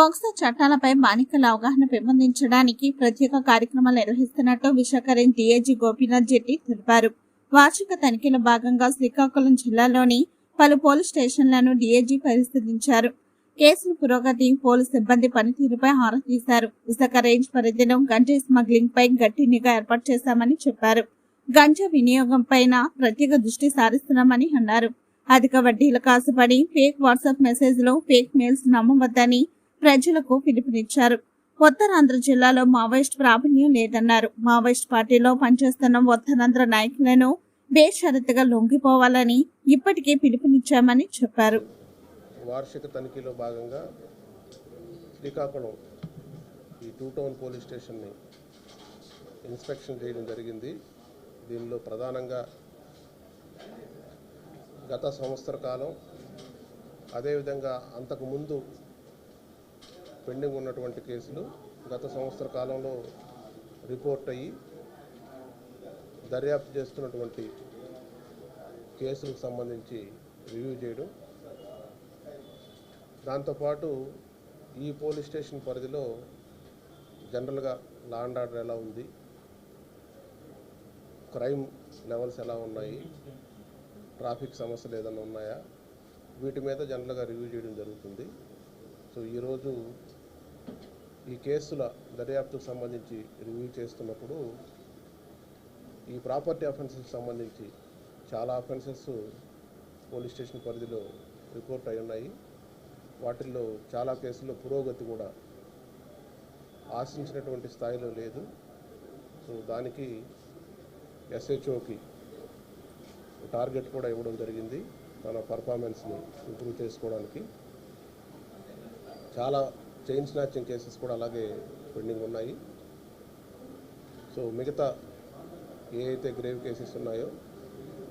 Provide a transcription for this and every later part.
POCSO చట్టాలపై బాలికల అవగాహన పెంపొందించడానికి ప్రత్యేక కార్యక్రమాలు నిర్వహిస్తున్నట్టు విశాఖ రేంజ్ డీఐజీ గోపీనాథ్ జెట్టి తెలిపారు. వార్షిక తనిఖీల భాగంగా శ్రీకాకుళం జిల్లాలోని పలు పోలీస్ స్టేషన్లను డీఐజీ పరిశీలించారు. కేసుల పురోగతి పోలీస్ సిబ్బంది పనితీరుపై ఆరా తీశారు. విశాఖ రేంజ్ పరిధిలో గంజా స్మగ్లింగ్ పై గట్టి నిఘా ఏర్పాటు చేశామని చెప్పారు. గంజా వినియోగం పైన ప్రత్యేక దృష్టి సారిస్తున్నామని అన్నారు. అధిక వడ్డీలకు ఆశపడి ఫేక్ వాట్సాప్ మెసేజ్లో ఫేక్ మెయిల్స్ నమ్మవద్దని ప్రజలకు పిలుపునిచ్చారు. ఉత్తరాంధ్ర జిల్లాలో మావోయిస్ట్ ప్రాబల్యం లేదన్నారు. మావోయిస్ట్ పార్టీలో పనిచేస్తున్న ఉత్తరాంధ్ర నాయకులను బేషరతుగా లొంగిపోవాలని ఇప్పటికే పిలుపునిచ్చామని చెప్పారు. వార్షిక తనిఖీలో భాగంగా శ్రీకాకుళం ఈ టూ టౌన్ పోలీస్ స్టేషన్ని ఇన్స్పెక్షన్ చేయడం జరిగింది. దీనిలో ప్రధానంగా గత సంవత్సర కాలం అదేవిధంగా అంతకుముందు పెండింగ్ ఉన్నటువంటి కేసులు గత సంవత్సర కాలంలో రిపోర్ట్ అయ్యి దర్యాప్తు చేస్తున్నటువంటి కేసులకు సంబంధించి రివ్యూ చేయడం. దాంతోపాటు ఈ పోలీస్ స్టేషన్ పరిధిలో జనరల్గా లా అండ్ ఆర్డర్ ఎలా ఉంది? క్రైమ్ లెవెల్స్ ఎలా ఉన్నాయి? ట్రాఫిక్ సమస్యలు ఏదైనా ఉన్నాయా? వీటి మీద జనరల్గా రివ్యూ చేయడం జరుగుతుంది. సో ఈరోజు ఈ కేసుల దర్యాప్తుకు సంబంధించి రివ్యూ చేస్తున్నప్పుడు ఈ ప్రాపర్టీ అఫెన్సెస్కి సంబంధించి చాలా అఫెన్సెస్ పోలీస్ స్టేషన్ పరిధిలో రిపోర్ట్ అయి ఉన్నాయి. వాటిల్లో చాలా కేసుల్లో పురోగతి కూడా ఆశించినటువంటి స్థాయిలో లేదు. సో దానికి ఎస్హెచ్ఓకి టార్గెట్ కూడా ఇవ్వడం జరిగింది. తన పర్ఫార్మెన్స్ని ఇంప్రూవ్ చేసుకోవడానికి. చాలా చైన్ స్నాచింగ్ కేసెస్ కూడా అలాగే పెండింగ్ ఉన్నాయి. సో మిగతా ఏ అయితే గ్రేవ్ కేసెస్ ఉన్నాయో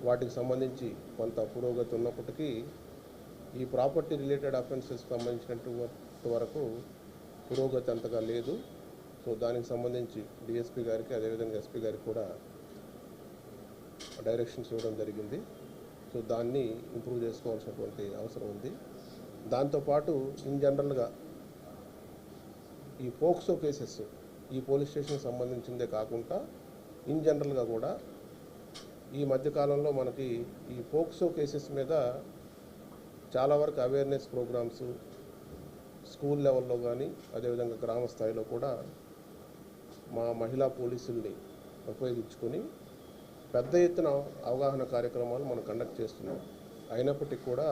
వాటికి సంబంధించి కొంత పురోగతి ఉన్నప్పటికీ ఈ ప్రాపర్టీ రిలేటెడ్ అఫెన్సెస్ సంబంధించినంత వరకు పురోగతి అంతగా లేదు. సో దానికి సంబంధించి డిఎస్పీ గారికి అదేవిధంగా ఎస్పీ గారికి కూడా డైరెక్షన్స్ ఇవ్వడం జరిగింది. సో దాన్ని ఇంప్రూవ్ చేసుకోవాల్సినటువంటి అవసరం ఉంది. దాంతోపాటు ఇన్ జనరల్గా ఈ పోక్సో కేసెస్ ఈ పోలీస్ స్టేషన్కి సంబంధించిందే కాకుండా ఇన్ జనరల్గా కూడా ఈ మధ్యకాలంలో మనకి ఈ పోక్సో కేసెస్ మీద చాలా వరకు అవేర్నెస్ ప్రోగ్రామ్స్ స్కూల్ లెవెల్లో కానీ అదేవిధంగా గ్రామ స్థాయిలో కూడా మా మహిళా పోలీసుల్ని ఉపయోగించుకొని పెద్ద ఎత్తున అవగాహన కార్యక్రమాలు మనం కండక్ట్ చేస్తున్నాం. అయినప్పటికీ కూడా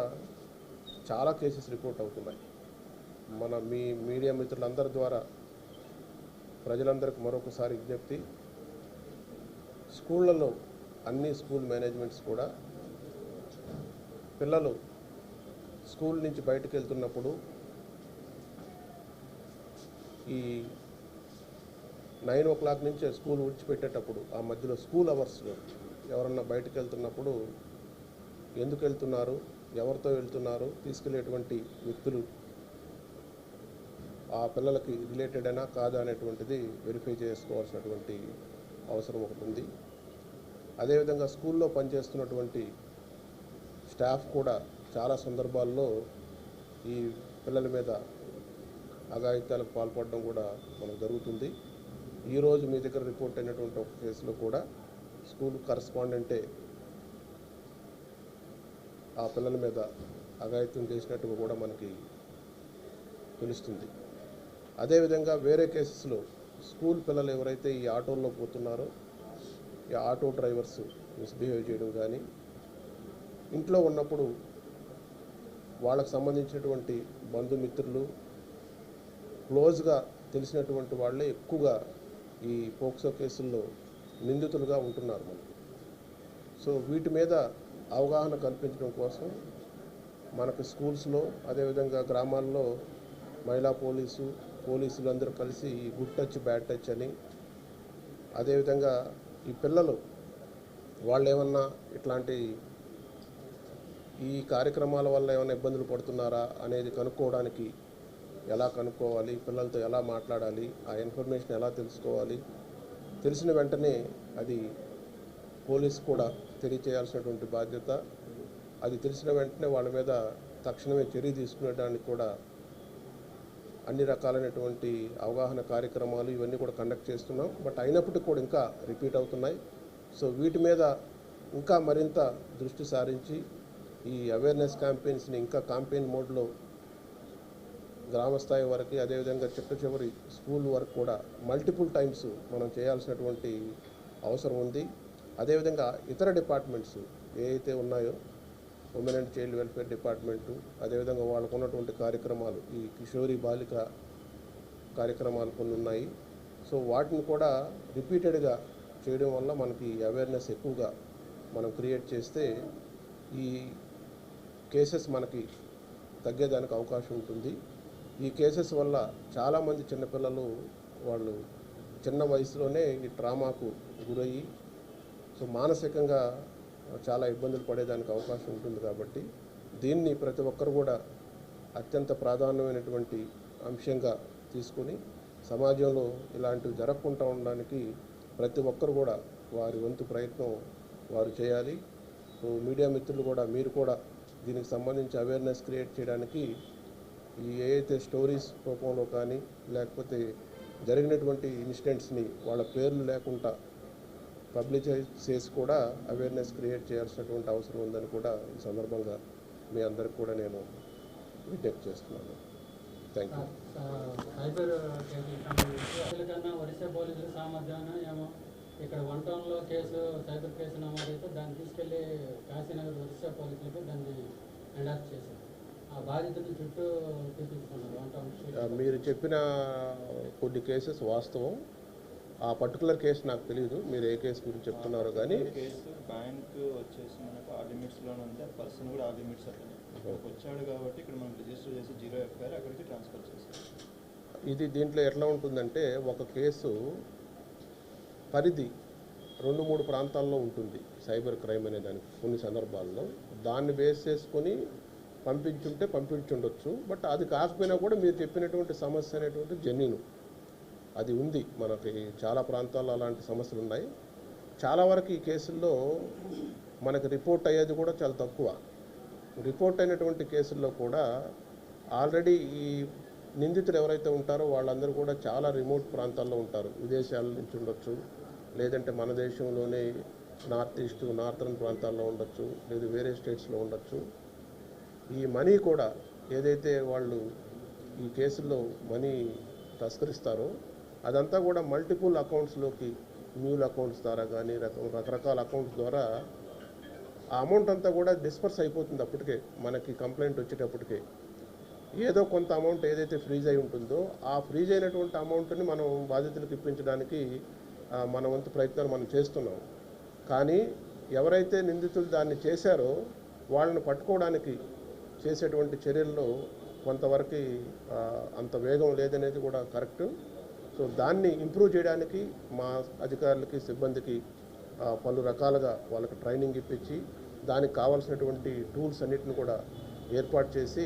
చాలా కేసెస్ రిపోర్ట్ అవుతున్నాయి. మన మీ మీడియా మిత్రులందరి ద్వారా ప్రజలందరికీ మరొకసారి విజ్ఞప్తి. స్కూళ్ళలో అన్ని స్కూల్ మేనేజ్మెంట్స్ కూడా పిల్లలు స్కూల్ నుంచి బయటకు వెళ్తున్నప్పుడు ఈ నైన్ ఓ క్లాక్ నుంచే స్కూల్ విడిచిపెట్టేటప్పుడు ఆ మధ్యలో స్కూల్ అవర్స్లో ఎవరన్నా బయటకు వెళ్తున్నప్పుడు ఎందుకు వెళ్తున్నారు ఎవరితో వెళ్తున్నారు తీసుకెళ్ళేటువంటి వ్యక్తులు ఆ పిల్లలకి రిలేటెడ్ అయినా కాదా అనేటువంటిది వెరిఫై చేసుకోవాల్సినటువంటి అవసరం ఒకటి ఉంది. అదేవిధంగా స్కూల్లో పనిచేస్తున్నటువంటి స్టాఫ్ కూడా చాలా సందర్భాల్లో ఈ పిల్లల మీద అఘాయిత్యాలకు పాల్పడడం కూడా మనకు జరుగుతుంది. ఈరోజు మీ దగ్గర రిపోర్ట్ అయినటువంటి ఒక కేసులో కూడా స్కూల్ కరస్పాండెంటే ఆ పిల్లల మీద అఘాయిత్యం చేసినట్టుగా కూడా మనకి తెలుస్తుంది. అదేవిధంగా వేరే కేసెస్లో స్కూల్ పిల్లలు ఎవరైతే ఈ ఆటోల్లో పోతున్నారో ఈ ఆటో డ్రైవర్స్ మిస్బిహేవ్ చేయడం కానీ ఇంట్లో ఉన్నప్పుడు వాళ్ళకు సంబంధించినటువంటి బంధుమిత్రులు క్లోజ్గా తెలిసినటువంటి వాళ్ళే ఎక్కువగా ఈ పోక్సో కేసుల్లో నిందితులుగా ఉంటున్నారు మనకి సో వీటి మీద అవగాహన కల్పించడం కోసం మనకు స్కూల్స్లో అదేవిధంగా గ్రామాల్లో మహిళా పోలీసు పోలీసులు అందరూ కలిసి గుడ్ టచ్ బ్యాడ్ టచ్ అని అదేవిధంగా ఈ పిల్లలు వాళ్ళు ఏమన్నా ఇట్లాంటి ఈ కార్యక్రమాల వల్ల ఏమైనా ఇబ్బందులు పడుతున్నారా అనేది కనుక్కోవడానికి ఎలా కనుక్కోవాలి పిల్లలతో ఎలా మాట్లాడాలి ఆ ఇన్ఫర్మేషన్ ఎలా తెలుసుకోవాలి తెలిసిన వెంటనే అది పోలీస్ కూడా తెలియచేయాల్సినటువంటి బాధ్యత. అది తెలిసిన వెంటనే వాళ్ళ మీద తక్షణమే చర్య తీసుకునేదానికి కూడా అన్ని రకాలైనటువంటి అవగాహన కార్యక్రమాలు ఇవన్నీ కూడా కండక్ట్ చేస్తున్నాం. బట్ అయినప్పటికీ కూడా ఇంకా రిపీట్ అవుతున్నాయి. సో వీటి మీద ఇంకా మరింత దృష్టి సారించి ఈ అవేర్నెస్ క్యాంపెయిన్స్ని ఇంకా క్యాంపెయిన్ మోడ్లో గ్రామస్థాయి వరకు అదేవిధంగా చిట్ట చివరి స్కూల్ వరకు కూడా మల్టిపుల్ టైమ్స్ మనం చేయాల్సినటువంటి అవసరం ఉంది. అదేవిధంగా ఇతర డిపార్ట్మెంట్స్ ఏ అయితే ఉన్నాయో women and child welfare department అదేవిధంగా వాళ్ళకు ఉన్నటువంటి కార్యక్రమాలు ఈ కిషోరి బాలిక కార్యక్రమాలు కొన్ని ఉన్నాయి. సో వాటిని కూడా రిపీటెడ్గా చేయడం వల్ల మనకి అవేర్నెస్ ఎక్కువగా మనం క్రియేట్ చేస్తే ఈ కేసెస్ మనకి తగ్గేదానికి అవకాశం ఉంటుంది. ఈ కేసెస్ వల్ల చాలామంది చిన్నపిల్లలు వాళ్ళు చిన్న వయసులోనే ఈ ట్రామాకు గురయ్యి సో మానసికంగా చాలా ఇబ్బందులు పడేదానికి అవకాశం ఉంటుంది కాబట్టి దీన్ని ప్రతి ఒక్కరు కూడా అత్యంత ప్రాధాన్యమైనటువంటి అంశంగా తీసుకొని సమాజంలో ఇలాంటివి జరగకుండా ఉండడానికి ప్రతి ఒక్కరు కూడా వారి వంతు ప్రయత్నం వారు చేయాలి. మీడియా మిత్రులు కూడా మీరు కూడా దీనికి సంబంధించి అవేర్నెస్ క్రియేట్ చేయడానికి ఈ ఏదైతే స్టోరీస్ రూపంలో కానీ లేకపోతే జరిగినటువంటి ఇన్సిడెంట్స్ని వాళ్ళ పేర్లు లేకుండా పబ్లిసైజ్ చేసి కూడా అవేర్నెస్ క్రియేట్ చేయాల్సినటువంటి అవసరం ఉందని కూడా ఈ సందర్భంగా మీ అందరికి కూడా నేను విజ్ఞప్తి చేస్తున్నాను. థ్యాంక్ యూ ఇక్కడ వన్ టౌన్లో కేసు సైబర్ కేసు నమోదైతే దాన్ని తీసుకెళ్ళి కాశీనగర్ ఒరిస్సా పోలీసులకి దాన్ని ఎండార్స్ చేశారు. ఆ బాధితుని చుట్టూ చూపించుకున్నారు వన్ టౌన్ మీరు చెప్పిన కొన్ని కేసెస్ వాస్తవం. ఆ పర్టికులర్ కేసు నాకు తెలియదు మీరు ఏ కేసు గురించి చెప్తున్నారో కానీ కేసు బ్యాంక్ వచ్చేసి మనకు ఆ లిమిట్స్లోనే ఉంది. ఆ పర్సన్ కూడా ఆ లిమిట్స్ అట్లనే. వచ్చాడు కాబట్టి ఇక్కడ మనం రిజిస్టర్ చేసి జీరో ఎఫ్ఐఆర్ అక్కడికి ట్రాన్స్ఫర్ చేస్తాం ఇది దీంట్లో ఎట్లా ఉంటుందంటే ఒక కేసు పరిధి రెండు మూడు ప్రాంతాల్లో ఉంటుంది సైబర్ క్రైమ్ అనే దానికి కొన్ని సందర్భాల్లో. దాన్ని బేస్ చేసుకొని పంపించుంటే పంపించుండొచ్చు. బట్ అది కాకపోయినా కూడా మీరు చెప్పినటువంటి సమస్య అనేటువంటి జెన్యున్ అది ఉంది. మనకి చాలా ప్రాంతాల్లో అలాంటి సమస్యలు ఉన్నాయి. చాలా వరకు ఈ కేసుల్లో మనకి రిపోర్ట్ అయ్యేది కూడా చాలా తక్కువ. రిపోర్ట్ అయినటువంటి కేసుల్లో కూడా ఆల్రెడీ ఈ నిందితులు ఎవరైతే ఉంటారో వాళ్ళందరూ కూడా చాలా రిమోట్ ప్రాంతాల్లో ఉంటారు. విదేశాల నుంచి ఉండొచ్చు లేదంటే మన దేశంలోనే నార్త్ ఈస్ట్ నార్థన్ ప్రాంతాల్లో ఉండొచ్చు లేదా వేరే స్టేట్స్లో ఉండొచ్చు. ఈ మనీ కూడా ఏదైతే వాళ్ళు ఈ కేసుల్లో మనీ తస్కరిస్తారో అదంతా కూడా మల్టిపుల్ అకౌంట్స్లోకి మ్యూల్ అకౌంట్స్ ద్వారా కానీ రక- రకరకాల అకౌంట్స్ ద్వారా ఆ అమౌంట్ అంతా కూడా డిస్పర్స్ అయిపోతుంది అప్పటికే మనకి కంప్లైంట్ వచ్చేటప్పటికే. ఏదో కొంత అమౌంట్ ఏదైతే ఫ్రీజ్ అయి ఉంటుందో ఆ ఫ్రీజ్ అయినటువంటి అమౌంట్ని మనం బాధితులకు ఇప్పించడానికి మన వంతు ప్రయత్నాలు మనం చేస్తున్నాం. కానీ ఎవరైతే నిందితులు దాన్ని చేశారో వాళ్ళని పట్టుకోవడానికి చేసేటువంటి చర్యల్లో కొంతవరకు అంత వేగం లేదనేది కూడా కరెక్ట్ సో దాన్ని ఇంప్రూవ్ చేయడానికి మా అధికారులకి సిబ్బందికి పలు రకాలుగా వాళ్ళకి ట్రైనింగ్ ఇప్పించి దానికి కావాల్సినటువంటి టూల్స్ అన్నిటిని కూడా ఏర్పాటు చేసి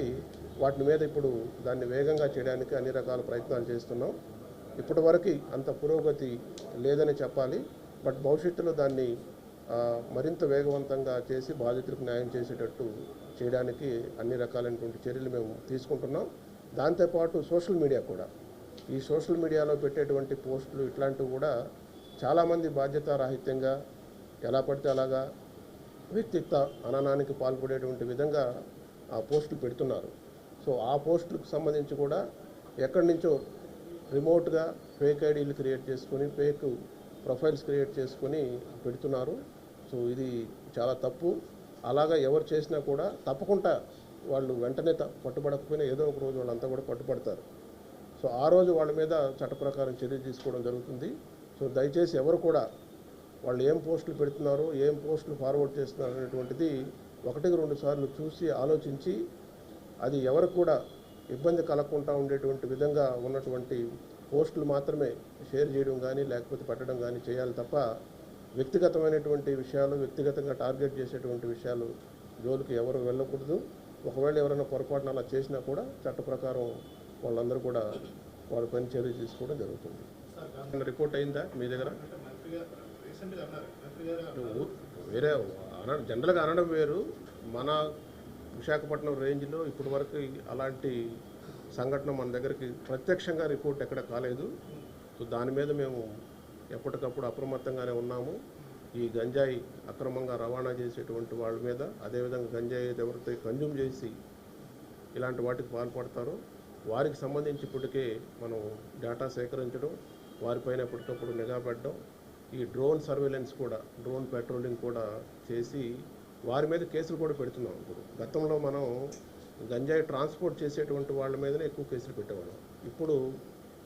వాటి మీద ఇప్పుడు దాన్ని వేగంగా చేయడానికి అన్ని రకాల ప్రయత్నాలు చేస్తున్నాం. ఇప్పటివరకు అంత పురోగతి లేదని చెప్పాలి. బట్ భవిష్యత్తులో దాన్ని మరింత వేగవంతంగా చేసి బాధితులకు న్యాయం చేసేటట్టు చేయడానికి అన్ని రకాలైనటువంటి చర్యలు మేము తీసుకుంటున్నాం. దాంతోపాటు సోషల్ మీడియా కూడా. ఈ సోషల్ మీడియాలో పెట్టేటువంటి పోస్టులు ఇట్లాంటివి కూడా చాలామంది బాధ్యతారాహిత్యంగా ఎలా పడితే అలాగా వ్యక్తిత్వ అననానికి పాల్పడేటువంటి విధంగా ఆ పోస్టులు పెడుతున్నారు. సో ఆ పోస్టులకు సంబంధించి కూడా ఎక్కడి నుంచో రిమోట్గా ఫేక్ ఐడీలు క్రియేట్ చేసుకొని ఫేక్ ప్రొఫైల్స్ క్రియేట్ చేసుకొని పెడుతున్నారు. సో ఇది చాలా తప్పు. అలాగా ఎవరు చేసినా కూడా తప్పకుండా వాళ్ళు వెంటనే పట్టుబడకపోయినా ఏదో ఒక రోజు వాళ్ళంతా కూడా పట్టుబడతారు. సో ఆ రోజు వాళ్ళ మీద చట్ట ప్రకారం చర్య తీసుకోవడం జరుగుతుంది. సో దయచేసి ఎవరు కూడా వాళ్ళు ఏం పోస్టులు పెడుతున్నారో ఏం పోస్టులు ఫార్వర్డ్ చేస్తున్నారు అనేటువంటిది ఒకటికి రెండు సార్లు చూసి ఆలోచించి అది ఎవరికి కూడా ఇబ్బంది కలగకుండా ఉండేటువంటి విధంగా ఉన్నటువంటి పోస్టులు మాత్రమే షేర్ చేయడం కానీ లేకపోతే పెట్టడం కానీ చేయాలి తప్ప వ్యక్తిగతమైనటువంటి విషయాలు వ్యక్తిగతంగా టార్గెట్ చేసేటువంటి విషయాలు జోలికి ఎవరు వెళ్ళకూడదు. ఒకవేళ ఎవరైనా పొరపాటున అలా చేసినా కూడా చట్ట ప్రకారం వాళ్ళందరూ కూడా వాళ్ళ పని చర్య తీసుకోవడం జరుగుతుంది. రిపోర్ట్ అయిందా మీ దగ్గర? వేరే అన జనరల్గా అనడం వేరు. మన విశాఖపట్నం రేంజ్లో ఇప్పటి వరకు అలాంటి సంఘటన మన దగ్గరికి ప్రత్యక్షంగా రిపోర్ట్ ఎక్కడ కాలేదు. సో దాని మీద మేము ఎప్పటికప్పుడు అప్రమత్తంగానే ఉన్నాము. ఈ గంజాయి అక్రమంగా రవాణా చేసేటువంటి వాళ్ళ మీద అదేవిధంగా గంజాయి ఎవరితో కన్జ్యూమ్ చేసి ఇలాంటి వాటికి పాల్పడతారో వారికి సంబంధించి ఇప్పటికే మనం డేటా సేకరించడం వారిపైన ఎప్పటికప్పుడు నిఘా పెట్టడం ఈ డ్రోన్ సర్వేలెన్స్ కూడా డ్రోన్ పెట్రోలింగ్ కూడా చేసి వారి మీద కేసులు కూడా పెడుతున్నాం ఇప్పుడు. గతంలో మనం గంజాయి ట్రాన్స్పోర్ట్ చేసేటువంటి వాళ్ళ మీదనే ఎక్కువ కేసులు పెట్టేవాళ్ళం. ఇప్పుడు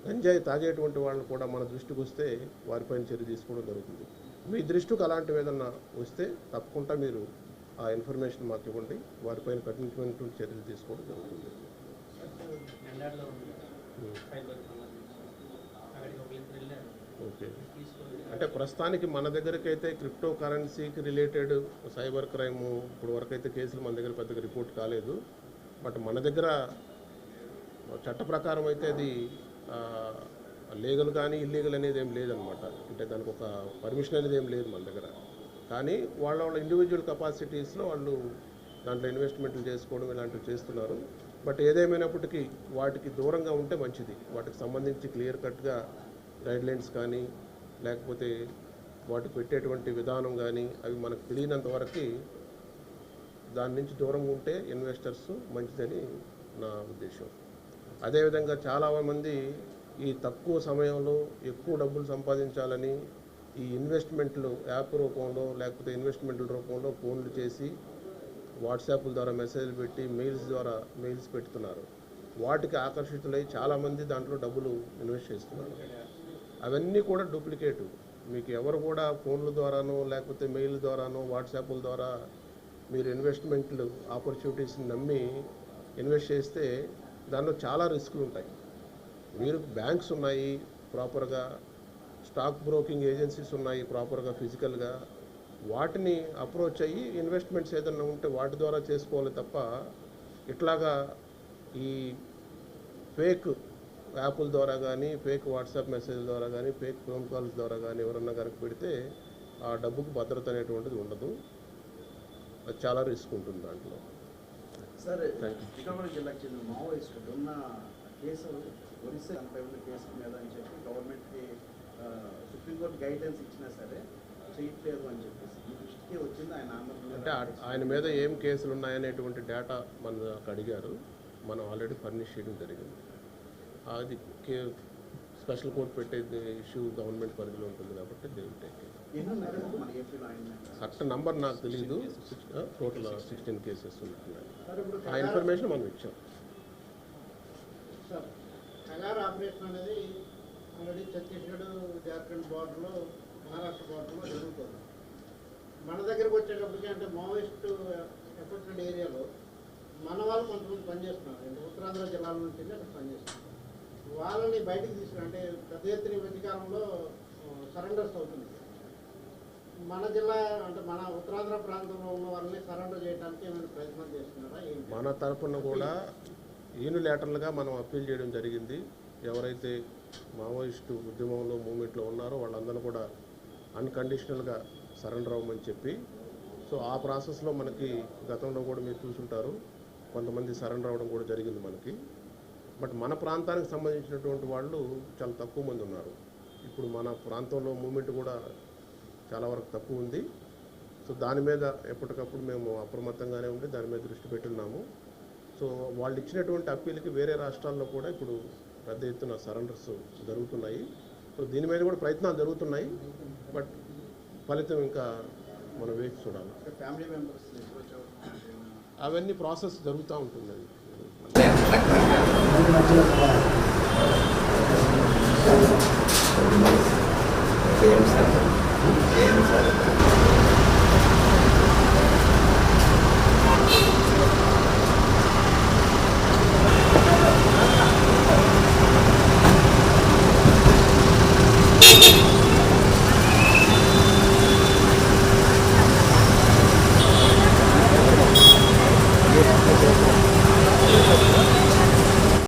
గంజాయి తాగేటువంటి వాళ్ళు కూడా మన దృష్టికి వస్తే వారిపైన చర్య తీసుకోవడం జరుగుతుంది. మీ దృష్టికి అలాంటివి ఏదన్నా వస్తే తప్పకుండా మీరు ఆ ఇన్ఫర్మేషన్ మాకు ఇవ్వండి. వారిపైన కఠినమైనటువంటి చర్యలు తీసుకోవడం జరుగుతుంది. ఉంది. వెళ్ళారు. ఓకే. అంటే ప్రస్తుతానికి మన దగ్గరకైతే క్రిప్టో కరెన్సీకి రిలేటెడ్ సైబర్ క్రైమ్ ఇప్పుడు వరకైతే కేసులు మన దగ్గర పెద్దగా రిపోర్ట్ కాలేదు. బట్ మన దగ్గర చట్ట ప్రకారం అయితే అది లీగల్ కానీ ఇల్లీగల్ అనేది ఏం లేదనమాట అంటే దానికి ఒక పర్మిషన్ అనేది ఏం లేదు మన దగ్గర. కానీ వాళ్ళ వాళ్ళ ఇండివిజువల్ కెపాసిటీస్లో వాళ్ళు దాంట్లో ఇన్వెస్ట్మెంట్లు చేసుకోవడం ఇలాంటివి చేస్తున్నారు. బట్ ఏదేమైనప్పటికీ వాటికి దూరంగా ఉంటే మంచిది. వాటికి సంబంధించి క్లియర్ కట్గా గైడ్లైన్స్ కానీ లేకపోతే వాటికి పెట్టేటువంటి విధానం కానీ అవి మనకు తెలియనంత వరకు దాని నుంచి దూరంగా ఉంటే ఇన్వెస్టర్స్ మంచిదని నా ఉద్దేశం. అదేవిధంగా చాలామంది ఈ తక్కువ సమయంలో ఎక్కువ డబ్బులు సంపాదించాలని ఈ ఇన్వెస్ట్మెంట్లు యాప్ రూపంలో లేకపోతే ఇన్వెస్ట్మెంట్ల రూపంలో ఫోన్లు చేసి వాట్సాప్ల ద్వారా మెసేజ్లు పెట్టి మెయిల్స్ ద్వారా మెయిల్స్ పెడుతున్నారు. వాటికి ఆకర్షితులై చాలామంది దాంట్లో డబ్బులు ఇన్వెస్ట్ చేస్తున్నారు. అవన్నీ కూడా డూప్లికేట్. మీకు ఎవరు కూడా ఫోన్ల ద్వారానో లేకపోతే మెయిల్ ద్వారానో వాట్సాప్ల ద్వారా మీరు ఇన్వెస్ట్మెంట్లు ఆపర్చునిటీస్ని నమ్మి ఇన్వెస్ట్ చేస్తే దానిలో చాలా రిస్కులు ఉంటాయి. మీరు బ్యాంక్స్ ఉన్నాయి ప్రాపర్గా స్టాక్ బ్రోకింగ్ ఏజెన్సీస్ ఉన్నాయి ప్రాపర్గా ఫిజికల్గా వాటిని అప్రోచ్ అయ్యి ఇన్వెస్ట్మెంట్స్ ఏదైనా ఉంటే వాటి ద్వారా చేసుకోవాలి తప్ప ఇట్లాగా ఈ ఫేక్ యాప్ల ద్వారా కానీ ఫేక్ వాట్సాప్ మెసేజ్ ద్వారా కానీ ఫేక్ ఫోన్ కాల్స్ ద్వారా కానీ ఎవరన్నా కనుక పెడితే ఆ డబ్బుకు భద్రత అనేటువంటిది ఉండదు అది చాలా రిస్క్ ఉంటుంది దాంట్లో సార్. శ్రీకాకుళం జిల్లాకు చెందిన మావోయిస్టులు ఉన్న కేసు ఒరిస్సా ఎనభై ఉన్న కేసు మీద అని చెప్పి గవర్నమెంట్కి ఆ, సుప్రీంకోర్టు గైడెన్స్ ఇచ్చినా సరే చేయట్లేదు అని చెప్పేసి ఈ దృష్టికి వచ్చింది. ఆయన అంటే ఆయన మీద ఏం కేసులు ఉన్నాయనేటువంటి డేటా మన అడిగారు. మనం ఆల్రెడీ ఫర్నిష్ చేయడం జరిగింది. అది కే స్పెషల్ కోర్ట్ పెట్టే ఇష్యూ గవర్నమెంట్ పరిధిలో ఉంటుంది కాబట్టి దే కరెక్ట్ నంబర్ నాకు తెలియదు టోటల్ సిక్స్టీన్ కేసెస్ ఉంటున్నాయి ఆ ఇన్ఫర్మేషన్ మనం ఇచ్చాం. ఆపరేషన్ అనేది ఆల్రెడీ ఛత్తీస్గఢ్ జార్ఖండ్ బార్డర్లో మహారాష్ట్ర బార్డర్లో జరుగుతుంది. మన దగ్గరకు వచ్చేటప్పటికి అంటే మావోయిస్ట్ ఎఫెక్టెడ్ ఏరియాలో మన వాళ్ళు కొంతమంది పనిచేస్తున్నారు. అంటే ఉత్తరాంధ్ర జిల్లాల నుంచి అక్కడ పనిచేస్తున్నారు. వాళ్ళని బయటికి తీసుకుని అంటే పెద్ద ఎత్తున మధ్యకాలంలో సరెండర్స్ అవుతుంది మన జిల్లా అంటే మన ఉత్తరాంధ్ర ప్రాంతంలో ఉన్న వాళ్ళని సరెండర్ చేయడానికి ఏమైనా ప్రయత్నం చేస్తున్నారా? మన తరపున కూడా యూనిలేటర్లుగా మనం అప్పీల్ చేయడం జరిగింది. ఎవరైతే మావోయిస్టు ఉద్యమంలో మూమెంట్లో ఉన్నారో వాళ్ళందరూ కూడా అన్కండిషనల్గా సరెండర్ అవ్వమని చెప్పి సో ఆ ప్రాసెస్లో మనకి గతంలో కూడా మీరు చూసుంటారు కొంతమంది సరెండర్ అవ్వడం కూడా జరిగింది మనకి. బట్ మన ప్రాంతానికి సంబంధించినటువంటి వాళ్ళు చాలా తక్కువ మంది ఉన్నారు. ఇప్పుడు మన ప్రాంతంలో మూమెంట్ కూడా చాలా వరకు తక్కువ ఉంది. సో దాని మీద ఎప్పటికప్పుడు మేము అప్రమత్తంగానే ఉండి దాని మీద దృష్టి పెట్టున్నాము. సో వాళ్ళు ఇచ్చినటువంటి అప్పీల్కి వేరే రాష్ట్రాల్లో కూడా ఇప్పుడు పెద్ద ఎత్తున సరెండర్స్ జరుగుతున్నాయి. సో దీని మీద కూడా ప్రయత్నాలు జరుగుతున్నాయి. బట్ ఫలితం ఇంకా మనం వేచి చూడాలి. ఫ్యామిలీ మెంబర్స్ అప్రోచ్ అవన్నీ ప్రాసెస్ జరుగుతూ ఉంటుంది అది. James.